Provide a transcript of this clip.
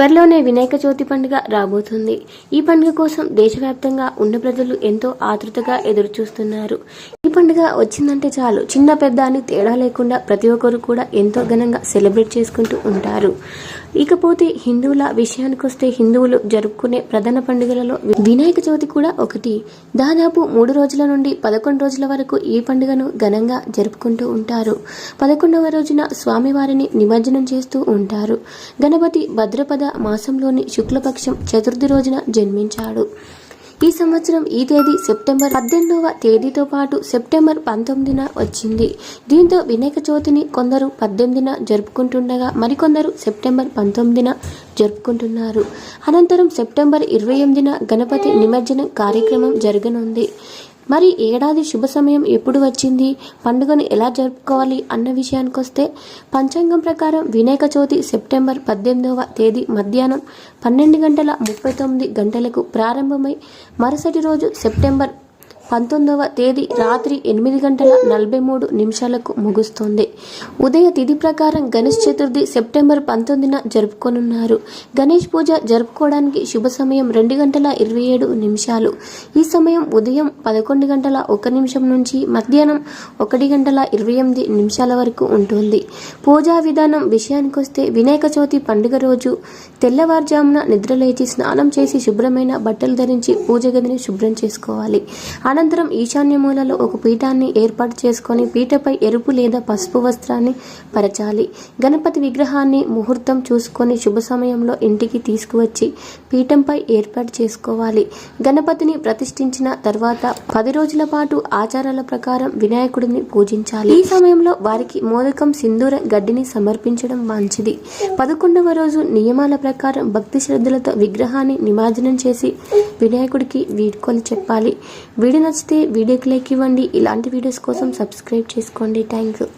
త్వరలోనే వినాయక చవితి పండుగ రాబోతుంది. ఈ పండుగ కోసం దేశవ్యాప్తంగా ఉన్న ప్రజలు ఎంతో ఆతృతగా ఎదురుచూస్తున్నారు. పండుగ వచ్చిందంటే చాలు. చిన్న పెద్ద అని తేడా లేకుండా ప్రతి ఒక్కరు కూడా ఎంతో ఘనంగా సెలబ్రేట్ చేసుకుంటూ ఉంటారు. ఇకపోతే హిందువుల విషయానికొస్తే హిందువులు జరుపుకునే ప్రధాన పండుగలలో వినాయక చవితి కూడా ఒకటి. దాదాపు మూడు రోజుల నుండి పదకొండు రోజుల వరకు ఈ పండుగను ఘనంగా జరుపుకుంటూ ఉంటారు. పదకొండవ రోజున స్వామివారిని నిమజ్జనం చేస్తూ ఉంటారు. గణపతి భద్రపద మాసంలోని శుక్లపక్షం చతుర్థి రోజున జన్మించాడు. ఈ సంవత్సరం ఈ తేదీ సెప్టెంబర్ పద్దెనిమిదవ తేదీతో పాటు సెప్టెంబర్ పంతొమ్మిదిన వచ్చింది. దీంతో వినాయక చవితిని కొందరు పద్దెనిమిదిన జరుపుకుంటుండగా మరికొందరు సెప్టెంబర్ పంతొమ్మిదిన జరుపుకుంటున్నారు. అనంతరం సెప్టెంబర్ ఇరవై ఎనిమిదిన గణపతి నిమజ్జనం కార్యక్రమం జరగనుంది. మరి ఏడాది శుభ సమయం ఎప్పుడు వచ్చింది? పండుగను ఎలా జరుపుకోవాలి అన్న విషయానికొస్తే పంచాంగం ప్రకారం వినాయక చవితి సెప్టెంబర్ పద్దెనిమిదవ తేదీ మధ్యాహ్నం పన్నెండు గంటల ముప్పై తొమ్మిది గంటలకు ప్రారంభమై మరుసటి రోజు సెప్టెంబర్ పంతొమ్మిదవ తేదీ రాత్రి ఎనిమిది గంటల నలభై మూడు నిమిషాలకు ముగుస్తుంది. ఉదయ తిథి ప్రకారం గణేష్ చతుర్థి సెప్టెంబర్ పంతొమ్మిదిన జరుపుకోనున్నారు. గణేష్ పూజ జరుపుకోవడానికి శుభ సమయం రెండు గంటల ఇరవై ఏడు నిమిషాలు. ఈ సమయం ఉదయం పదకొండు గంటల ఒక నిమిషం నుంచి మధ్యాహ్నం ఒకటి గంటల ఇరవై ఎనిమిది నిమిషాల వరకు ఉంటుంది. పూజా విధానం విషయానికొస్తే వినాయక చవితి పండుగ రోజు తెల్లవారుజామున నిద్రలేచి స్నానం చేసి శుభ్రమైన బట్టలు ధరించి పూజ గదిని శుభ్రం చేసుకోవాలి. అనంతరం ఈశాన్య మూలలో ఒక పీఠాన్ని ఏర్పాటు చేసుకొని పీఠపై ఎరుపు లేదా పసుపు వస్త్రాన్ని పరచాలి. గణపతి విగ్రహాన్ని ముహూర్తం చూసుకొని శుభ సమయంలో ఇంటికి తీసుకువచ్చి పీఠంపై ఏర్పాటు చేసుకోవాలి. గణపతిని ప్రతిష్ఠించిన తర్వాత పది రోజుల పాటు ఆచారాల ప్రకారం వినాయకుడిని పూజించాలి. ఈ సమయంలో వారికి మోదకం సింధూర గడ్డిని సమర్పించడం మంచిది. పదకొండవ రోజు నియమాల ప్రకారం భక్తి శ్రద్ధలతో విగ్రహాన్ని నిమజ్జనం చేసి వినాయకుడికి వీడ్కోలు చెప్పాలి. వీడియో నచ్చితే వీడియోకి లైక్ ఇవ్వండి. ఇలాంటి వీడియోస్ కోసం సబ్స్క్రైబ్ చేసుకోండి. Thank you